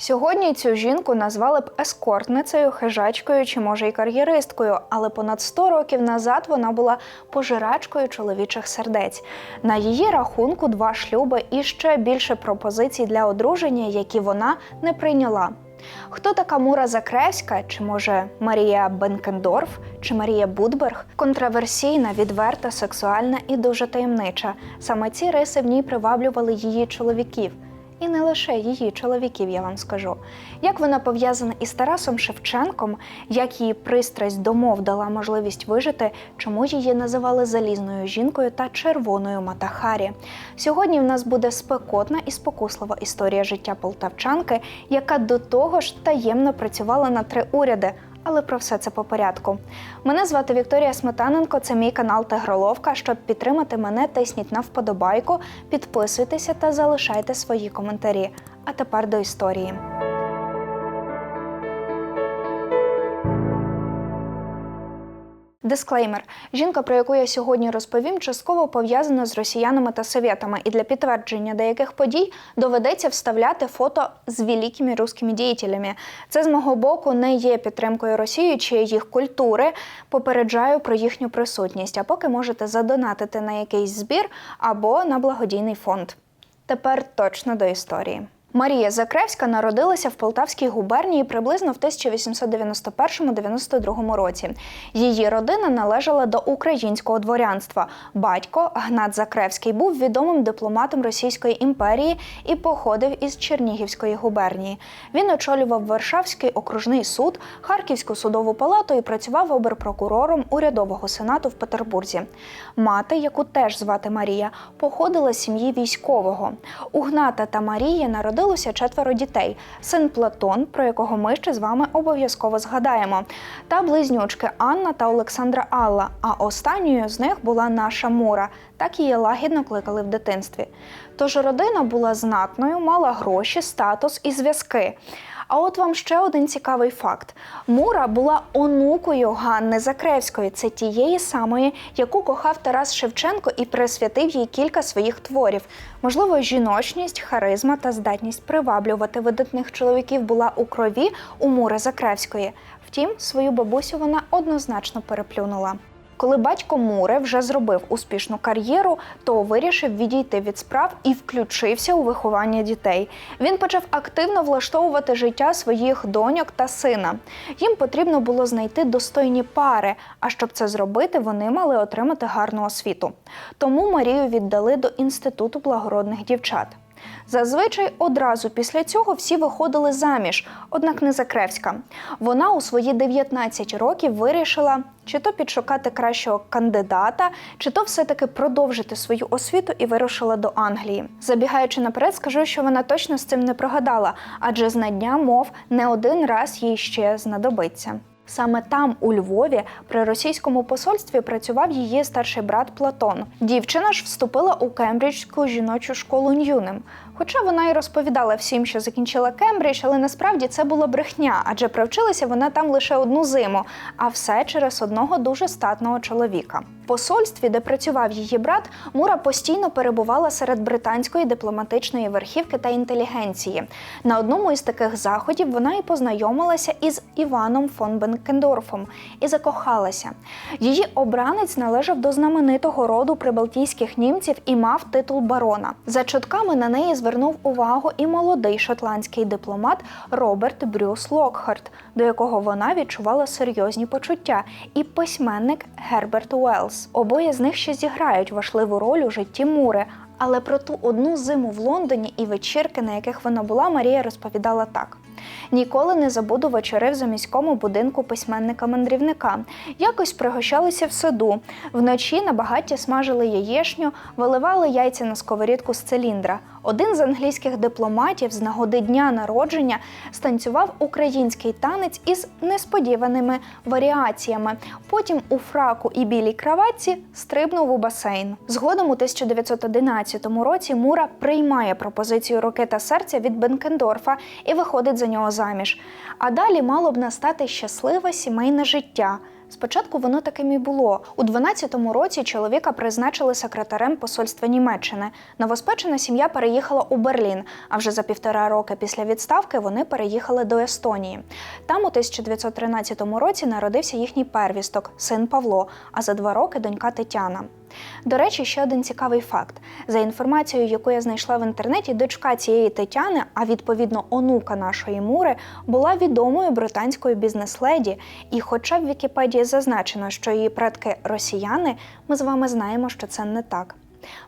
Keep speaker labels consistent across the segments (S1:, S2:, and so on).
S1: Сьогодні цю жінку назвали б ескортницею, хижачкою чи може й кар'єристкою, але понад 100 років назад вона була пожирачкою чоловічих сердець. На її рахунку два шлюби і ще більше пропозицій для одруження, які вона не прийняла. Хто така Мура Закревська, чи може Марія Бенкендорф, чи Марія Будберг? Контраверсійна, відверта, сексуальна і дуже таємнича. Саме ці риси в ній приваблювали її чоловіків. І не лише її чоловіків, я вам скажу. Як вона пов'язана із Тарасом Шевченком, як її пристрасть до мов дала можливість вижити, чому її називали залізною жінкою та червоною Матахарі. Сьогодні в нас буде спекотна і спокуслива історія життя полтавчанки, яка до того ж таємно працювала на три уряди. Але про все це по порядку. Мене звати Вікторія Сметаненко. Це мій канал Тигроловка. Щоб підтримати мене, тисніть на вподобайку, підписуйтеся та залишайте свої коментарі. А тепер до історії. Дисклеймер: жінка, про яку я сьогодні розповім, частково пов'язана з росіянами та совєтами, і для підтвердження деяких подій доведеться вставляти фото з великими русскими діятелями. Це з мого боку не є підтримкою Росії чи їх культури. Попереджаю про їхню присутність. А поки можете задонатити на якийсь збір або на благодійний фонд. Тепер точно до історії. Марія Закревська народилася в Полтавській губернії приблизно в 1891-92 році. Її родина належала до українського дворянства. Батько Гнат Закревський був відомим дипломатом Російської імперії і походив із Чернігівської губернії. Він очолював Варшавський окружний суд, Харківську судову палату і працював оберпрокурором урядового сенату в Петербурзі. Мати, яку теж звати Марія, походила з сім'ї військового. У Гната та Марії народилися четверо дітей: син Платон, про якого ми ще з вами обов'язково згадаємо, та близнючки Анна та Олександра Алла. А останньою з них була наша Мура. Так її лагідно кликали в дитинстві. Тож родина була знатною, мала гроші, статус і зв'язки. А от вам ще один цікавий факт: Мура була онукою Ганни Закревської, це тієї самої, яку кохав Тарас Шевченко і присвятив їй кілька своїх творів. Можливо, жіночність, харизма та здатність приваблювати видатних чоловіків була у крові у Мури Закревської. Втім, свою бабусю вона однозначно переплюнула. Коли батько Мури вже зробив успішну кар'єру, то вирішив відійти від справ і включився у виховання дітей. Він почав активно влаштовувати життя своїх доньок та сина. Їм потрібно було знайти достойні пари. А щоб це зробити, вони мали отримати гарну освіту. Тому Марію віддали до інституту благородних дівчат. Зазвичай одразу після цього всі виходили заміж, однак не Закревська. Вона у свої 19 років вирішила чи то підшукати кращого кандидата, чи то все-таки продовжити свою освіту і вирушила до Англії. Забігаючи наперед, скажу, що вона точно з цим не прогадала, адже знання мов не один раз їй ще знадобиться. Саме там, у Львові, при російському посольстві працював її старший брат Платон. Дівчина ж вступила у Кембриджську жіночу школу Ньюнем. Хоча вона й розповідала всім, що закінчила Кембридж, але насправді це була брехня, адже провчилася вона там лише одну зиму, а все через одного дуже статного чоловіка. Посольстві, де працював її брат, Мура постійно перебувала серед британської дипломатичної верхівки та інтелігенції. На одному із таких заходів вона і познайомилася із Іваном фон Бенкендорфом і закохалася. Її обранець належав до знаменитого роду прибалтійських німців і мав титул барона. За чутками на неї звернув увагу і молодий шотландський дипломат Роберт Брюс Локхарт, до якого вона відчувала серйозні почуття, і письменник Герберт Уеллс. Обоє з них ще зіграють важливу роль у житті Мури. Але про ту одну зиму в Лондоні і вечірки, на яких вона була, Марія розповідала так. Ніколи не забуду вечори в заміському будинку письменника-мандрівника. Якось пригощалися в саду. Вночі на багаття смажили яєшню, виливали яйця на сковорідку з циліндра. Один з англійських дипломатів з нагоди дня народження станцював український танець із несподіваними варіаціями. Потім у фраку і білій краватці стрибнув у басейн. Згодом у 1911 році Мура приймає пропозицію руки та серця від Бенкендорфа і виходить за нього заміж. А далі мало б настати щасливе сімейне життя. Спочатку воно таким і було. У 12-му році чоловіка призначили секретарем посольства Німеччини. Новоспечена сім'я переїхала у Берлін. А вже за півтора роки після відставки вони переїхали до Естонії. Там у 1913 році народився їхній первісток, син Павло. А за два роки донька Тетяна. До речі, ще один цікавий факт: за інформацією, яку я знайшла в інтернеті, дочка цієї Тетяни, а відповідно онука нашої мури, була відомою британською бізнес-леді. І, хоча в Вікіпедії зазначено, що її предки росіяни, ми з вами знаємо, що це не так.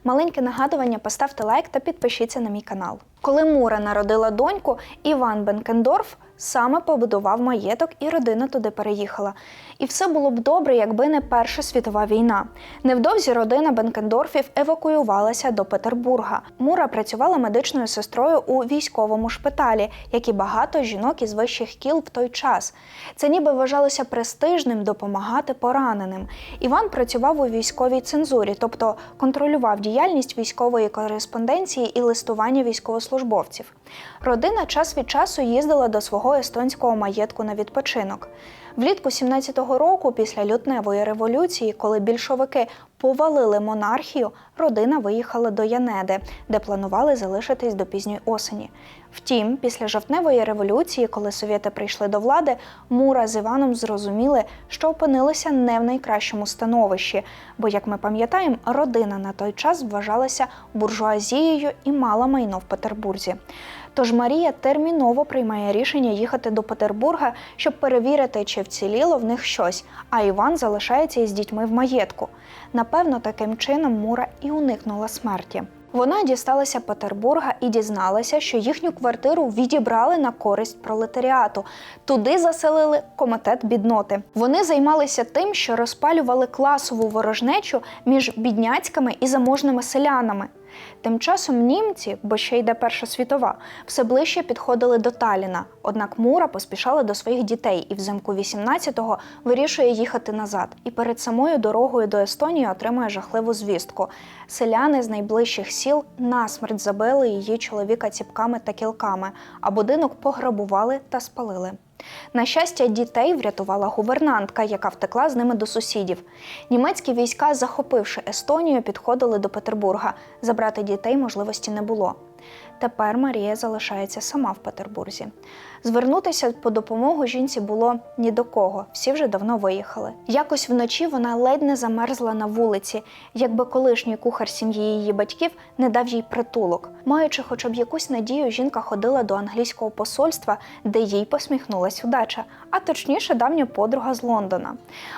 S1: Маленьке нагадування, поставте лайк та підпишіться на мій канал. Коли Мура народила доньку, Іван Бенкендорф саме побудував маєток, і родина туди переїхала. І все було б добре, якби не Перша світова війна. Невдовзі родина Бенкендорфів евакуювалася до Петербурга. Мура працювала медичною сестрою у військовому шпиталі, як і багато жінок із вищих кіл в той час. Це ніби вважалося престижним допомагати пораненим. Іван працював у військовій цензурі, тобто контролював діяльність військової кореспонденції і листування військовослужбовців. Родина час від часу їздила до свого естонського маєтку на відпочинок. Влітку 17-го року, після лютневої революції, коли більшовики повалили монархію, родина виїхала до Янеди, де планували залишитись до пізньої осені. Втім, після жовтневої революції, коли совєти прийшли до влади, Мура з Іваном зрозуміли, що опинилися не в найкращому становищі, бо, як ми пам'ятаємо, родина на той час вважалася буржуазією і мала майно в Петербурзі. Тож Марія терміново приймає рішення їхати до Петербурга, щоб перевірити, чи вціліло в них щось, а Іван залишається із дітьми в маєтку. Напевно, таким чином Мура і уникнула смерті. Вона дісталася Петербурга і дізналася, що їхню квартиру відібрали на користь пролетаріату. Туди заселили комітет бідноти. Вони займалися тим, що розпалювали класову ворожнечу між бідняцькими і заможними селянами. Тим часом німці, бо ще йде Перша світова, все ближче підходили до Таліна. Однак Мура поспішала до своїх дітей і взимку 18-го вирішує їхати назад. І перед самою дорогою до Естонії отримує жахливу звістку. Селяни з найближчих сіл насмерть забили її чоловіка ціпками та кілками, а будинок пограбували та спалили. На щастя, дітей врятувала гувернантка, яка втекла з ними до сусідів. Німецькі війська, захопивши Естонію, підходили до Петербурга. Забрати дітей можливості не було. Тепер Марія залишається сама в Петербурзі. Звернутися по допомогу жінці було ні до кого, всі вже давно виїхали. Якось вночі вона ледь не замерзла на вулиці, якби колишній кухар сім'ї її батьків не дав їй притулок. Маючи хоча б якусь надію, жінка ходила до англійського посольства, де їй посміхнулась удача, а точніше, давня подруга з Лондона.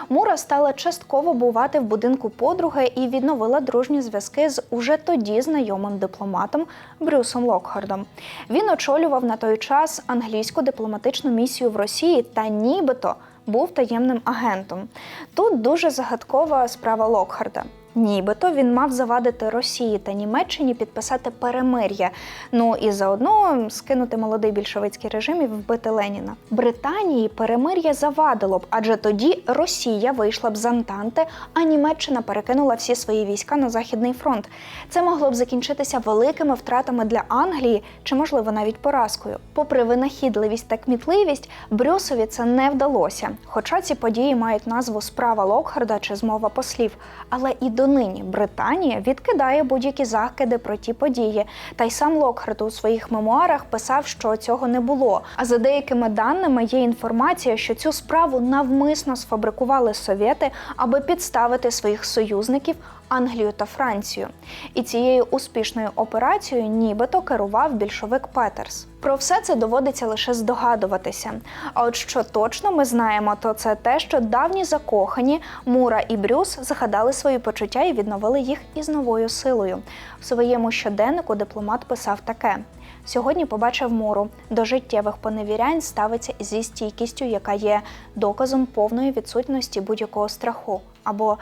S1: Мура стала частково бувати в будинку подруги і відновила дружні зв'язки з уже тоді знайомим дипломатом Брюсом Локхардом. Він очолював на той час англійську дипломатичну місію в Росії та нібито був таємним агентом. Тут дуже загадкова справа Локхарда. Нібито він мав завадити Росії та Німеччині підписати перемир'я. Ну і заодно скинути молодий більшовицький режим і вбити Леніна. Британії перемир'я завадило б, адже тоді Росія вийшла б з Антанти, а Німеччина перекинула всі свої війська на західний фронт. Це могло б закінчитися великими втратами для Англії чи, можливо, навіть поразкою. Попри винахідливість та кмітливість, Брюсові це не вдалося. Хоча ці події мають назву справа Локхарда чи змова послів, але і донині Британія відкидає будь-які закиди про ті події. Та й сам Локхард у своїх мемуарах писав, що цього не було. А за деякими даними є інформація, що цю справу навмисно сфабрикували совєти, аби підставити своїх союзників. Англію та Францію, і цією успішною операцією нібито керував більшовик Петерс. Про все це доводиться лише здогадуватися. А от що точно ми знаємо, то це те, що давні закохані Мура і Брюс згадали свої почуття і відновили їх із новою силою. В своєму щоденнику дипломат писав таке. Сьогодні побачив Муру. До життєвих поневірянь ставиться зі стійкістю, яка є доказом повної відсутності будь-якого страху. Або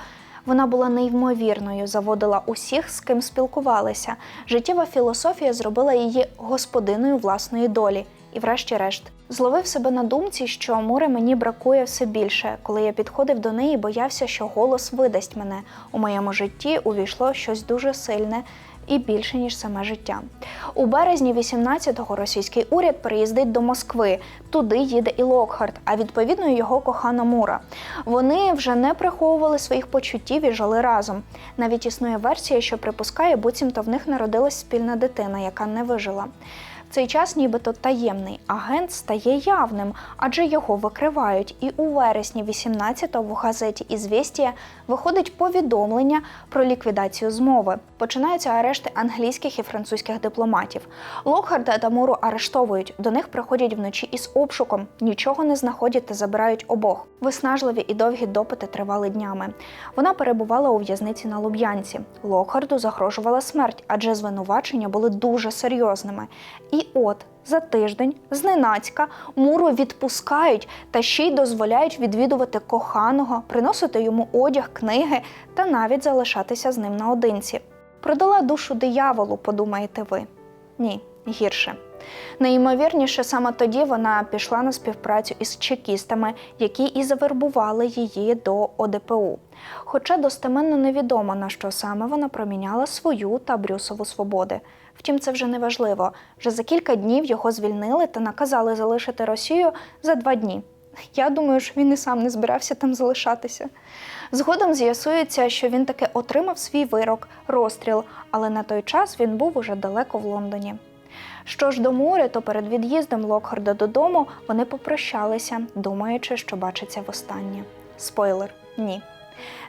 S1: вона була неймовірною, заводила усіх, з ким спілкувалися. Життєва філософія зробила її господиною власної долі. І, врешті-решт, зловив себе на думці, що Мури мені бракує все більше. Коли я підходив до неї, боявся, що голос видасть мене. У моєму житті увійшло щось дуже сильне, і більше ніж саме життя. У березні 18-го російський уряд приїздить до Москви. Туди їде і Локхард, а відповідно його кохана Мура. Вони вже не приховували своїх почуттів і жили разом. Навіть існує версія, що припускає, буцімто в них народилась спільна дитина, яка не вижила. Цей час, нібито таємний агент стає явним, адже його викривають. І у вересні 18-го в газеті «Ізвєстія» виходить повідомлення про ліквідацію змови. Починаються арешти англійських і французьких дипломатів. Локхарда та Муру арештовують. До них приходять вночі із обшуком, нічого не знаходять та забирають обох. Виснажливі і довгі допити тривали днями. Вона перебувала у в'язниці на Луб'янці. Локхарду загрожувала смерть, адже звинувачення були дуже серйозними. І от за тиждень зненацька Муру відпускають та ще й дозволяють відвідувати коханого, приносити йому одяг, книги та навіть залишатися з ним наодинці. Продала душу дияволу, подумаєте ви? Ні, гірше. Найімовірніше, саме тоді вона пішла на співпрацю із чекістами, які і завербували її до ОДПУ. Хоча достеменно невідомо, на що саме вона проміняла свою та Брюсову свободи. Втім, це вже не важливо. Вже за кілька днів його звільнили та наказали залишити Росію за два дні. Я думаю, що він і сам не збирався там залишатися. Згодом з'ясується, що він таки отримав свій вирок, розстріл, але на той час він був уже далеко в Лондоні. Що ж до моря, то перед від'їздом Локхарда додому вони попрощалися, думаючи, що бачаться востаннє. Спойлер ні.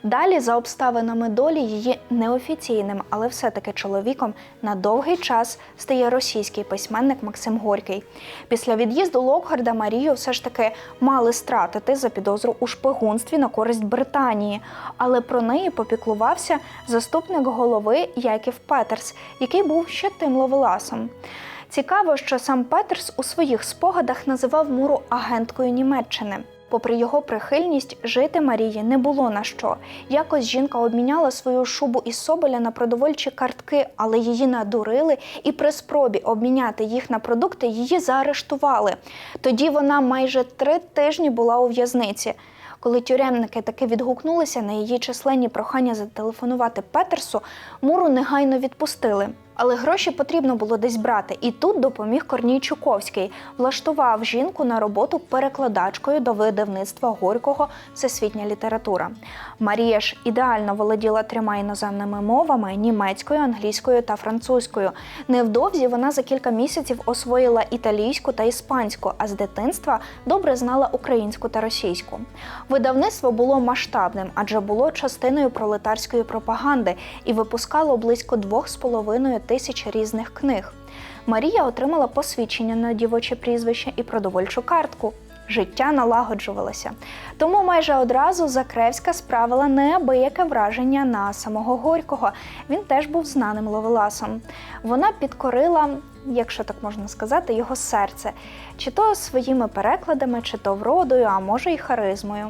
S1: Далі, за обставинами долі, її неофіційним, але все-таки чоловіком на довгий час стає російський письменник Максим Горький. Після від'їзду Локхарда Марію все ж таки мали стратити за підозру у шпигунстві на користь Британії, але про неї попіклувався заступник голови Яків Петерс, який був ще тим ловеласом. Цікаво, що сам Петерс у своїх спогадах називав Муру агенткою Німеччини. Попри його прихильність, жити Марії не було на що. Якось жінка обміняла свою шубу із Соболя на продовольчі картки, але її надурили, і при спробі обміняти їх на продукти її заарештували. Тоді вона майже три тижні була у в'язниці. Коли тюремники таки відгукнулися на її численні прохання зателефонувати Петерсу, Муру негайно відпустили. Але гроші потрібно було десь брати, і тут допоміг Корній Чуковський, влаштував жінку на роботу перекладачкою до видавництва Горького Всесвітня література. Марія ж ідеально володіла трьома іноземними мовами німецькою, англійською та французькою. Невдовзі вона за кілька місяців освоїла італійську та іспанську, а з дитинства добре знала українську та російську. Видавництво було масштабним, адже було частиною пролетарської пропаганди і випускало близько двох з половиною тисяч різних книг. Марія отримала посвідчення на дівоче прізвище і продовольчу картку. Життя налагоджувалося. Тому майже одразу Закревська справила неабияке враження на самого Горького. Він теж був знаним ловеласом. Вона підкорила, якщо так можна сказати, його серце, чи то своїми перекладами, чи то вродою, а може й харизмою.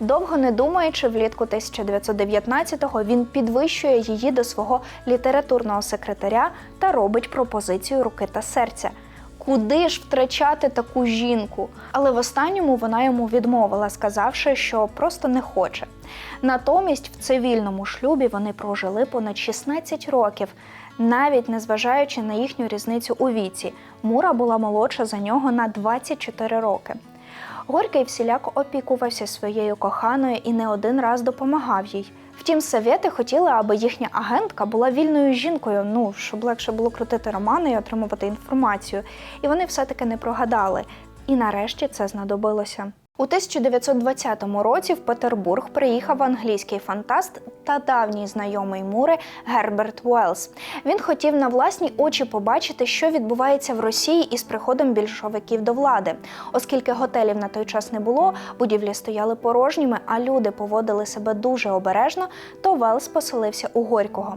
S1: Довго не думаючи, влітку 1919-го він підвищує її до свого літературного секретаря та робить пропозицію руки та серця. Куди ж втрачати таку жінку? Але в останньому вона йому відмовила, сказавши, що просто не хоче. Натомість в цивільному шлюбі вони прожили понад 16 років, навіть незважаючи на їхню різницю у віці. Мура була молодша за нього на 24 роки. Горький всіляко опікувався своєю коханою і не один раз допомагав їй. Втім, совєти хотіли, аби їхня агентка була вільною жінкою, ну щоб легше було крутити романи і отримувати інформацію. І вони все-таки не прогадали. І нарешті це знадобилося. У 1920 році в Петербург приїхав англійський фантаст та давній знайомий Мури Герберт Уеллс. Він хотів на власні очі побачити, що відбувається в Росії із приходом більшовиків до влади. Оскільки готелів на той час не було, будівлі стояли порожніми, а люди поводили себе дуже обережно, то Велс поселився у Горького.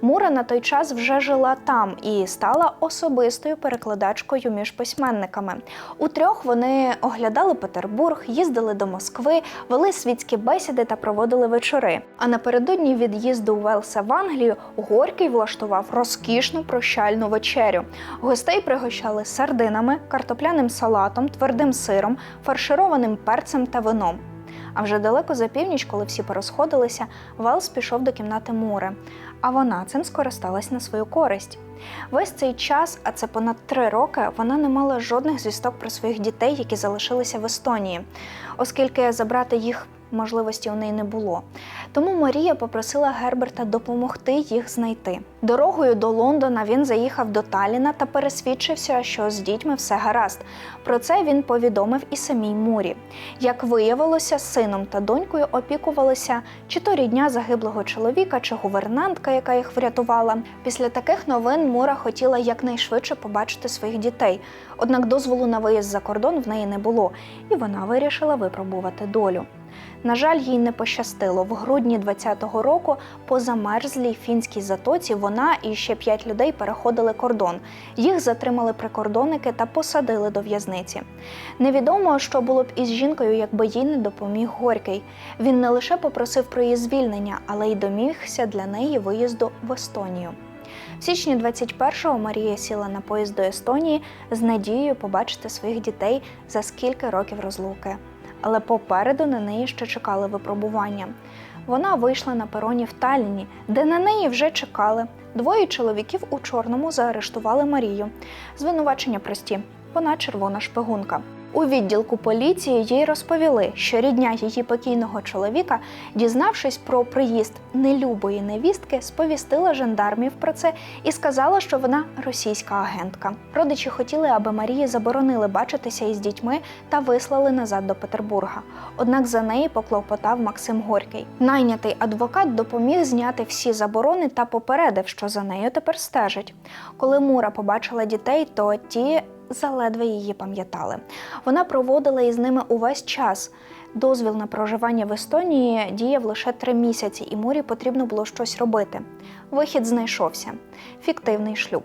S1: Мура на той час вже жила там і стала особистою перекладачкою між письменниками. У трьох вони оглядали Петербург, їздили до Москви, вели світські бесіди та проводили вечори. А напередодні від'їзду Велса в Англію Горький влаштував розкішну прощальну вечерю. Гостей пригощали сардинами, картопляним салатом, твердим сиром, фаршированим перцем та вином. А вже далеко за північ, коли всі порозходилися, Велс пішов до кімнати Мури, а вона цим скористалась на свою користь. Весь цей час, а це понад три роки, вона не мала жодних звісток про своїх дітей, які залишилися в Естонії, оскільки забрати їх можливості у неї не було. Тому Марія попросила Герберта допомогти їх знайти. Дорогою до Лондона він заїхав до Таліна та пересвідчився, що з дітьми все гаразд. Про це він повідомив і самій Мурі. Як виявилося, сином та донькою опікувалися чи то рідня загиблого чоловіка, чи гувернантка, яка їх врятувала. Після таких новин Мура хотіла якнайшвидше побачити своїх дітей. Однак дозволу на виїзд за кордон в неї не було, і вона вирішила випробувати долю. На жаль, їй не пощастило. В грудні 20-го року по замерзлій фінській затоці вона і ще п'ять людей переходили кордон. Їх затримали прикордонники та посадили до в'язниці. Невідомо, що було б із жінкою, якби їй не допоміг Горький. Він не лише попросив про її звільнення, але й домігся для неї виїзду в Естонію. В січні 21-го Марія сіла на поїзд до Естонії з надією побачити своїх дітей за скільки років розлуки але попереду на неї ще чекали випробування. Вона вийшла на пероні в Талліні, де на неї вже чекали. Двоє чоловіків у чорному заарештували Марію. Звинувачення прості. Вона червона шпигунка. У відділку поліції їй розповіли, що рідня її покійного чоловіка, дізнавшись про приїзд нелюбої невістки, сповістила жандармів про це і сказала, що вона російська агентка. Родичі хотіли, аби Марії заборонили бачитися із дітьми та вислали назад до Петербурга. Однак за неї поклопотав Максим Горький. Найнятий адвокат допоміг зняти всі заборони та попередив, що за нею тепер стежать. Коли Мура побачила дітей, то ті заледве її пам'ятали. Вона проводила із ними увесь час. Дозвіл на проживання в Естонії діяв лише три місяці, і Мурі потрібно було щось робити. Вихід знайшовся фіктивний шлюб.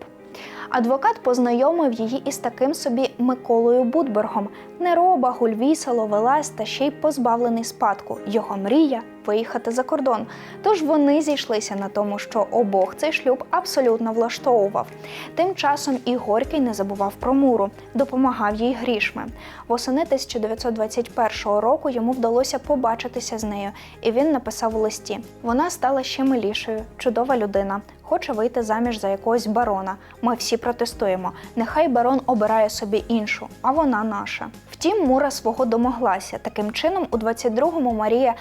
S1: Адвокат познайомив її із таким собі Миколою Будбергом, нероба, гульвіса, ловелась та ще й позбавлений спадку. Його мрія виїхати за кордон. Тож вони зійшлися на тому, що обох цей шлюб абсолютно влаштовував. Тим часом і Горький не забував про муру, допомагав їй грішми. Восени 1921 року йому вдалося побачитися з нею, і він написав у листі: вона стала ще милішою, чудова людина. Хоче вийти заміж за якогось барона. Ми всі протестуємо. Нехай барон обирає собі іншу, а вона наша. Втім, Мура свого домоглася. Таким чином, у 22-му Марія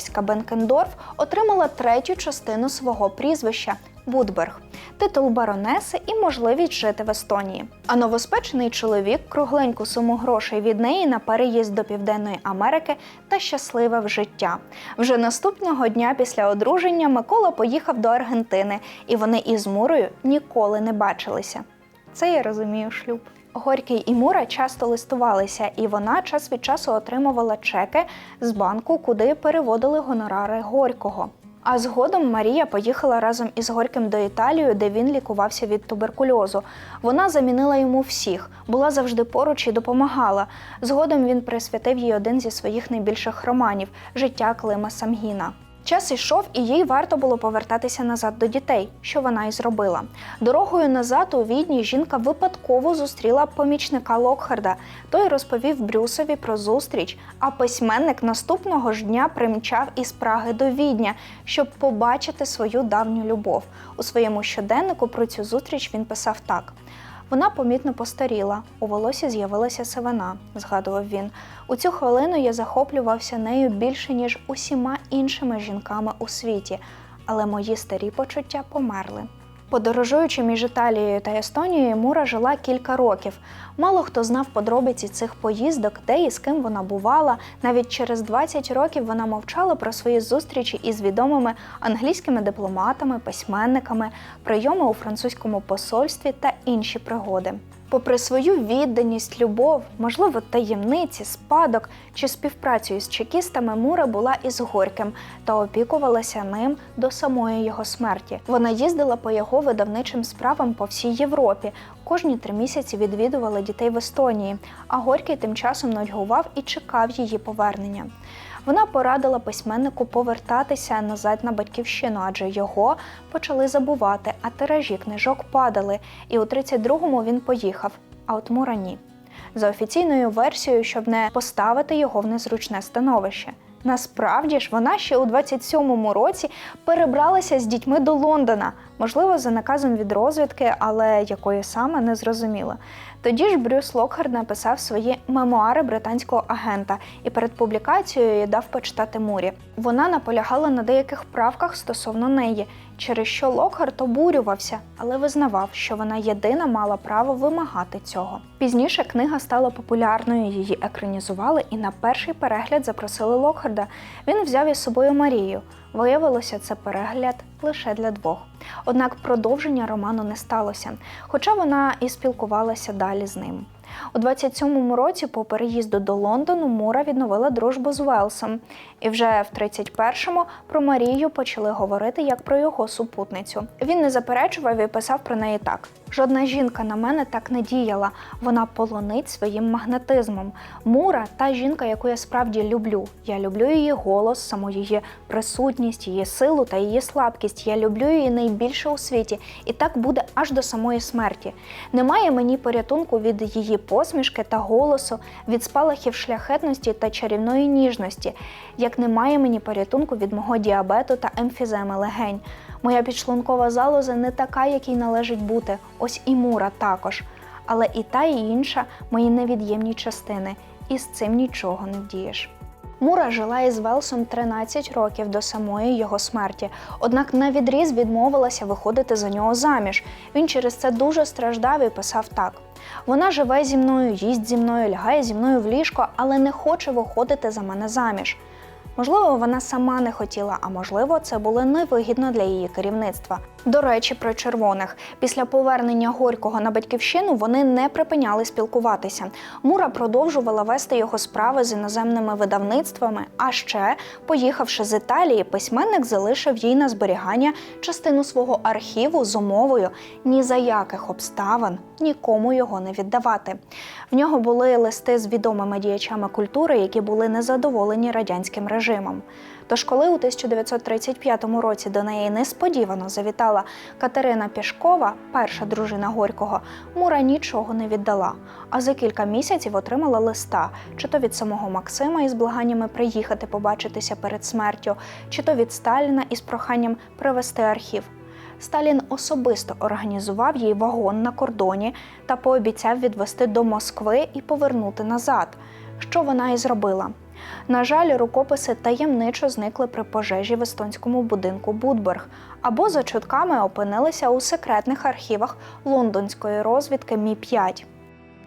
S1: Закревська Бенкендорф отримала третю частину свого прізвища. Будберг, титул баронеси і можливість жити в Естонії. А новоспечений чоловік кругленьку суму грошей від неї на переїзд до Південної Америки та щасливе в життя. Вже наступного дня після одруження Микола поїхав до Аргентини, і вони із Мурою ніколи не бачилися. Це я розумію шлюб. Горький і Мура часто листувалися, і вона час від часу отримувала чеки з банку, куди переводили гонорари Горького. А згодом Марія поїхала разом із Горьким до Італії, де він лікувався від туберкульозу. Вона замінила йому всіх, була завжди поруч і допомагала. Згодом він присвятив їй один зі своїх найбільших романів життя Клима Самгіна. Час ішов, і їй варто було повертатися назад до дітей, що вона і зробила. Дорогою назад у відні жінка випадково зустріла помічника Локхарда. Той розповів Брюсові про зустріч, а письменник наступного ж дня примчав із Праги до Відня, щоб побачити свою давню любов. У своєму щоденнику про цю зустріч він писав так. Вона помітно постаріла, у волосі з'явилася сивина, згадував він. У цю хвилину я захоплювався нею більше, ніж усіма іншими жінками у світі, але мої старі почуття померли. Подорожуючи між Італією та Естонією, Мура жила кілька років. Мало хто знав подробиці цих поїздок, де і з ким вона бувала. Навіть через 20 років вона мовчала про свої зустрічі із відомими англійськими дипломатами, письменниками, прийоми у французькому посольстві та інші пригоди. Попри свою відданість, любов, можливо, таємниці, спадок чи співпрацю із чекістами, Мура була із Горьким та опікувалася ним до самої його смерті. Вона їздила по його видавничим справам по всій Європі. Кожні три місяці відвідувала дітей в Естонії, а Горький тим часом нудьгував і чекав її повернення. Вона порадила письменнику повертатися назад на батьківщину, адже його почали забувати, а тиражі книжок падали. І у 32-му він поїхав, а от Мура ні. За офіційною версією, щоб не поставити його в незручне становище. Насправді ж вона ще у 27-му році перебралася з дітьми до Лондона, можливо, за наказом від розвідки, але якої саме не зрозуміла. Тоді ж Брюс Локхард написав свої мемуари британського агента і перед публікацією дав почитати Мурі. Вона наполягала на деяких правках стосовно неї, через що Локхард обурювався, але визнавав, що вона єдина мала право вимагати цього. Пізніше книга стала популярною, її екранізували і на перший перегляд запросили Локхарда. Він взяв із собою Марію. Виявилося, це перегляд лише для двох. Однак продовження роману не сталося, хоча вона і спілкувалася далі з ним. У 27-му році, по переїзду до Лондону, Мура відновила дружбу з Велсом, і вже в 31-му про Марію почали говорити як про його супутницю. Він не заперечував і писав про неї так: жодна жінка на мене так не діяла. Вона полонить своїм магнетизмом. Мура та жінка, яку я справді люблю. Я люблю її голос, саму її присутність, її силу та її слабкість. Я люблю її найбільше у світі, і так буде аж до самої смерті. Немає мені порятунку від її посмішки та голосу, від спалахів шляхетності та чарівної ніжності, як немає мені порятунку від мого діабету та емфіземи легень. Моя підшлункова залоза не така, якій належить бути. Ось і мура також. Але і та, і інша мої невід'ємні частини, і з цим нічого не вдієш. Мура жила із Велсом 13 років до самої його смерті, однак на відріз відмовилася виходити за нього заміж. Він через це дуже страждав і писав так: вона живе зі мною, їсть зі мною, лягає зі мною в ліжко, але не хоче виходити за мене заміж. Можливо, вона сама не хотіла, а можливо, це було невигідно для її керівництва. До речі, про червоних після повернення Горького на батьківщину вони не припиняли спілкуватися. Мура продовжувала вести його справи з іноземними видавництвами. А ще, поїхавши з Італії, письменник залишив їй на зберігання частину свого архіву з умовою ні за яких обставин нікому його не віддавати. В нього були листи з відомими діячами культури, які були незадоволені радянським режимом. Тож, коли у 1935 році до неї несподівано завітала Катерина Пішкова, перша дружина Горького, Мура нічого не віддала. А за кілька місяців отримала листа, чи то від самого Максима із благаннями приїхати побачитися перед смертю, чи то від Сталіна із проханням привезти архів. Сталін особисто організував їй вагон на кордоні та пообіцяв відвести до Москви і повернути назад, що вона і зробила. На жаль, рукописи таємничо зникли при пожежі в естонському будинку Будберг або за чутками опинилися у секретних архівах лондонської розвідки Мі 5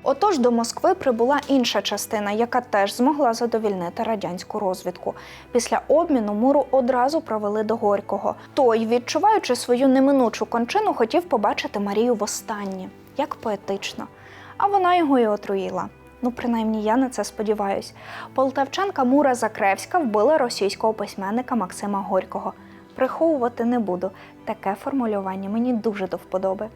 S1: Отож до Москви прибула інша частина, яка теж змогла задовільнити радянську розвідку. Після обміну муру одразу провели до Горького. Той, відчуваючи свою неминучу кончину, хотів побачити Марію востаннє. Як поетично. А вона його і отруїла. Ну, принаймні, я на це сподіваюсь. Полтавчанка Мура Закревська вбила російського письменника Максима Горького. Приховувати не буду. Таке формулювання мені дуже до вподоби.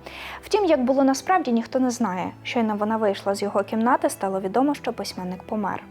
S1: Втім, як було насправді, ніхто не знає. Щойно вона вийшла з його кімнати, стало відомо, що письменник помер.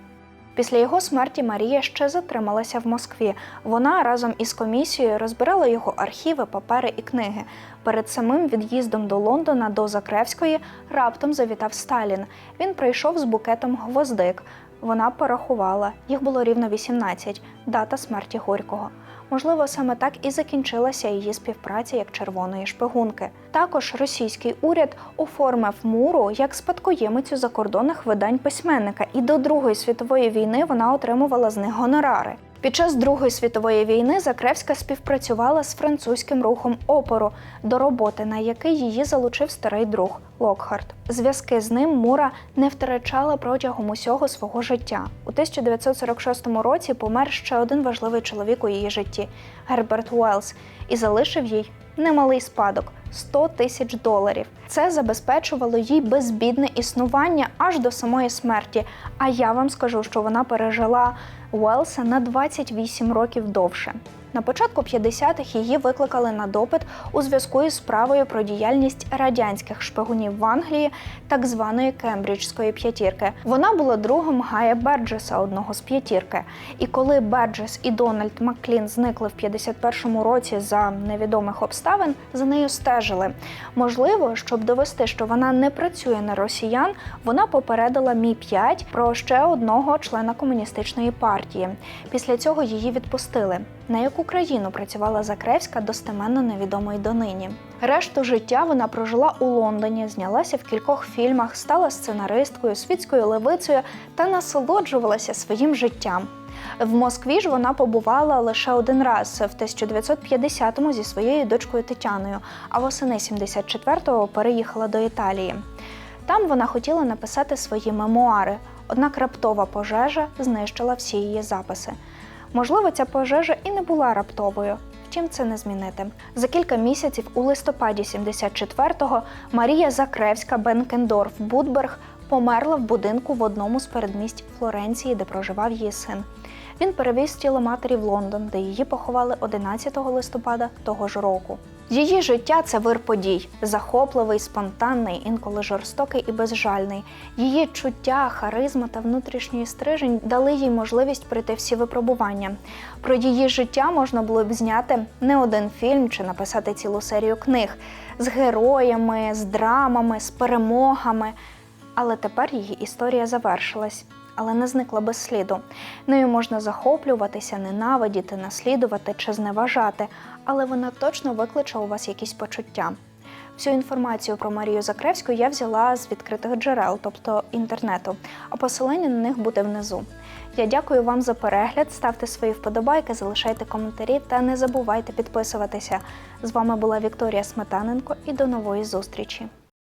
S1: Після його смерті Марія ще затрималася в Москві. Вона разом із комісією розбирала його архіви, папери і книги. Перед самим від'їздом до Лондона до Закревської раптом завітав Сталін. Він прийшов з букетом гвоздик. Вона порахувала, їх було рівно 18, дата смерті Горького. Можливо, саме так і закінчилася її співпраця як червоної шпигунки. Також російський уряд оформив муру як спадкоємицю закордонних видань письменника, і до Другої світової війни вона отримувала з них гонорари. Під час Другої світової війни Закревська співпрацювала з французьким рухом опору, до роботи на який її залучив старий друг Локхарт. Зв'язки з ним Мура не втрачала протягом усього свого життя. У 1946 році помер ще один важливий чоловік у її житті Герберт Уелс, і залишив їй немалий спадок 100 тисяч доларів. Це забезпечувало їй безбідне існування аж до самої смерті. А я вам скажу, що вона пережила Уелса на 28 років довше. На початку 50-х її викликали на допит у зв'язку із справою про діяльність радянських шпигунів в Англії, так званої Кембриджської п'ятірки. Вона була другом Гая Берджеса, одного з п'ятірки. І коли Берджес і Дональд Макклін зникли в 51-му році за невідомих обставин, за нею стежили. Можливо, щоб довести, що вона не працює на росіян, вона попередила Мі 5 про ще одного члена комуністичної партії. Після цього її відпустили. На яку країну працювала Закревська, достеменно невідомо й донині. Решту життя вона прожила у Лондоні, знялася в кількох фільмах, стала сценаристкою, світською левицею та насолоджувалася своїм життям. В Москві ж вона побувала лише один раз в 1950-му зі своєю дочкою Тетяною, а восени 74-го переїхала до Італії. Там вона хотіла написати свої мемуари, однак раптова пожежа знищила всі її записи. Можливо, ця пожежа і не була раптовою. Втім, це не змінити. За кілька місяців у листопаді 74-го Марія Закревська Бенкендорф Будберг померла в будинку в одному з передмість Флоренції, де проживав її син. Він перевіз тіло матері в Лондон, де її поховали 11 листопада того ж року. Її життя це вир подій, захопливий, спонтанний, інколи жорстокий і безжальний. Її чуття, харизма та внутрішній стрижень дали їй можливість пройти всі випробування. Про її життя можна було б зняти не один фільм чи написати цілу серію книг з героями, з драмами, з перемогами. Але тепер її історія завершилась, але не зникла без сліду. Нею можна захоплюватися, ненавидіти, наслідувати чи зневажати, але вона точно викличе у вас якісь почуття. Всю інформацію про Марію Закревську я взяла з відкритих джерел, тобто інтернету, а посилання на них буде внизу. Я дякую вам за перегляд, ставте свої вподобайки, залишайте коментарі та не забувайте підписуватися. З вами була Вікторія Сметаненко і до нової зустрічі.